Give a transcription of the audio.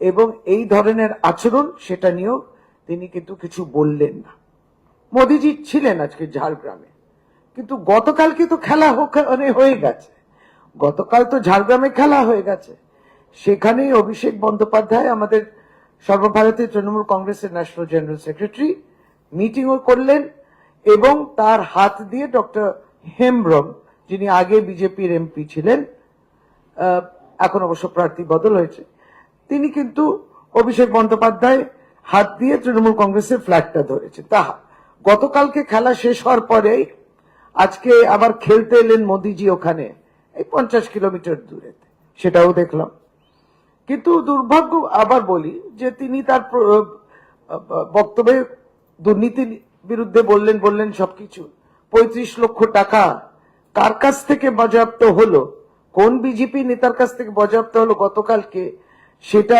এবং এই ধরনের আচরণ সেটা নিয়েও তিনি কিন্তু কিছু বললেন না। মোদিজি ছিলেন আজকে ঝাড়গ্রামে। কিন্তু গতকালকে তো খেলা হয়ে গেছে? গতকাল তো ঝাড়গ্রামে খেলা হয়ে গেছে। সেখানেই অভিষেক বন্দ্যোপাধ্যায় আমাদের সর্বভারতীয় তৃণমূল কংগ্রেসের ন্যাশনাল জেনারেল সেক্রেটারি মিটিংও করলেন এবং তার হাত দিয়ে ডক্টর হেমব্রম, যিনি আগে বিজেপির এমপি ছিলেন এখন অবশ্য প্রার্থী বদল হয়েছে তিনি কিন্তু অভিষেক বন্দ্যোপাধ্যায় হাত দিয়ে তৃণমূল কংগ্রেসের ফ্ল্যাগটা ধরেছে। তাহা গতকালকে খেলা শেষ হওয়ার পরে আজকে আবার খেলতে এলেন মোদিজি ওখানে, এই পঞ্চাশ কিলোমিটার দূরে। সেটাও দেখলাম। কিন্তু দুর্ভাগ্য আবার বলি যে তিনি তার বক্তব্যে দুর্নীতির বিরুদ্ধে বললেন বললেন সবকিছু। পঁয়ত্রিশ লক্ষ টাকা কার কাছ থেকে বাজেয়াপ্ত হলো? কোন বিজেপি নেতার কাছ থেকে বাজেয়াপ্ত হলো গতকালকে? সেটা